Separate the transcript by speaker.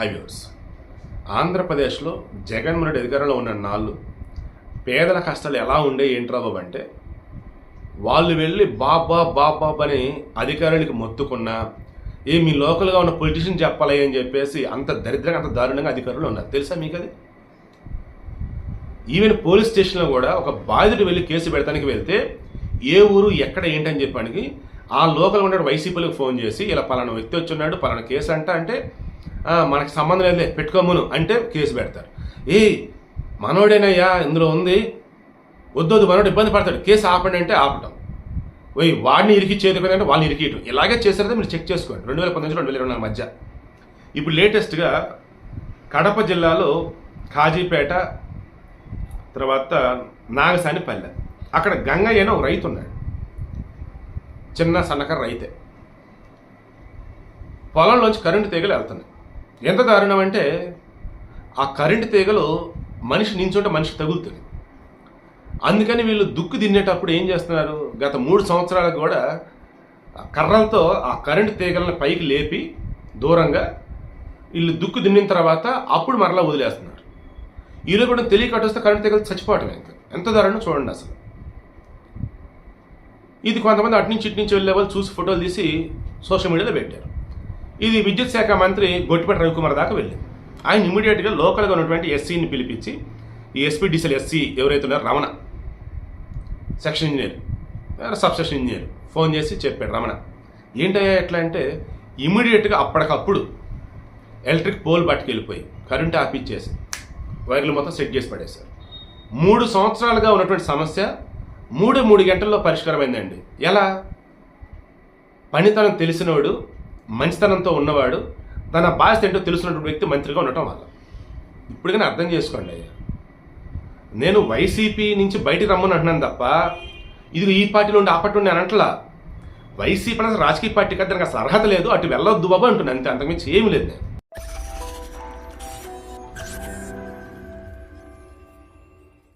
Speaker 1: Highways ఆంధ్రప్రదేశ్లో జగన్మోహన్ రెడ్డి అధికారంలో ఉన్న నాళ్ళు పేదల కష్టాలు ఎలా ఉండే ఏంట్రా బాబు అంటే వాళ్ళు వెళ్ళి బాబా బాబా అని అధికారులకి మొత్తుకున్నా ఏ మీ లోకల్గా ఉన్న పొలిటీషియన్ చెప్పాలి అని చెప్పేసి అంత దరిద్రంగా అంత దారుణంగా అధికారులు ఉన్నారు. తెలుసా మీకు అది? ఈవెన్ పోలీస్ స్టేషన్లో కూడా ఒక బాధితుడు వెళ్ళి కేసు పెడతానికి వెళ్తే ఏ ఊరు ఎక్కడ ఏంటని చెప్పడానికి ఆ లోకల్ ఉన్న వైసీపీలకు ఫోన్ చేసి ఇలా పలానా వ్యక్తి వచ్చి ఉన్నాడు పలానా కేసు అంట అంటే మనకి సంబంధం లేదు పెట్టుకోమును అంటే కేసు పెడతారు. ఏ మనోడేనయ్యా ఇందులో ఉంది. వద్దొద్దు మనోడు ఇబ్బంది పడతాడు. కేసు ఆపండి అంటే ఆపటం. పోయి వాడిని ఇరికిచ్చేది అంటే వాళ్ళని ఇరికియటం. ఇలాగే చేశారంటే మీరు చెక్ చేసుకోండి. రెండు వేల పంతొమ్మిది రెండు వేల ఇరవై నాలుగు మధ్య. ఇప్పుడు లేటెస్ట్గా కడప జిల్లాలో కాజీపేట తర్వాత నాగసానిపల్లె అక్కడ గంగయ్యన ఒక రైతు ఉన్నాడు. చిన్న సన్నకారు రైతే. పొలంలోంచి కరెంటు తీగలు వెళ్తున్నాయి. ఎంత దారుణం అంటే ఆ కరెంటు తీగలు మనిషి నించుంటే మనిషి తగులుతుంది. అందుకని వీళ్ళు దుక్కు తిన్నేటప్పుడు ఏం చేస్తున్నారు? గత మూడు సంవత్సరాలకు కూడా కర్రలతో ఆ కరెంటు తీగలను పైకి లేపి దూరంగా వీళ్ళు దుక్కు దున్నిన తర్వాత అప్పుడు మరలా వదిలేస్తున్నారు. ఈలో కూడా తెలియకట్టు వస్తే కరెంటు తీగలు చచ్చిపోవటం ఎంత ఎంత దారుణం చూడండి అసలు. ఇది కొంతమంది అటు నుంచి ఇటు నుంచి వెళ్ళే వాళ్ళు చూసి ఫోటోలు తీసి సోషల్ మీడియాలో పెట్టారు. ఇది విద్యుత్ శాఖ మంత్రి గొట్టిపేట రవికుమార్ దాకా వెళ్ళింది. ఆయన ఇమీడియట్గా లోకల్గా ఉన్నటువంటి ఎస్సీని పిలిపించి ఈ ఎస్పీడీసీఎల్ ఎస్సీ ఎవరైతే ఉన్నారో Ramana section engineer sub section engineer phone చేసి చెప్పాడు రమణ. ఏంటయ్యా ఎట్లా అంటే ఇమీడియట్గా అప్పటికప్పుడు ఎలక్ట్రిక్ పోల్ పట్టుకెళ్ళిపోయి కరెంట్ ఆపిచ్చేసి వైర్లు మొత్తం సెట్ చేసి పడేశారు. మూడు సంవత్సరాలుగా ఉన్నటువంటి సమస్య మూడు మూడు గంటల్లో పరిష్కారమైందండి. ఎలా? పనితనం తెలిసినోడు మంచితనంతో ఉన్నవాడు తన బాధ్యత ఏంటో తెలుసున్నటువంటి వ్యక్తి మంత్రిగా ఉండటం వల్ల. ఇప్పటికైనా అర్థం చేసుకోండి అయ్యా. నేను వైసీపీ నుంచి బయటికి రమ్మని అంటున్నాను తప్ప ఇది ఈ పార్టీలో ఉండి ఆ పార్టీ ఉండి అని అంటలా. వైసీపీ అనేది రాజకీయ పార్టీ కదా దానికి అసలు అర్హత లేదు అటు వెళ్ళొద్దు బాబు అంటున్నాను అంతే అంతకుమించి ఏమి లేదు. నేను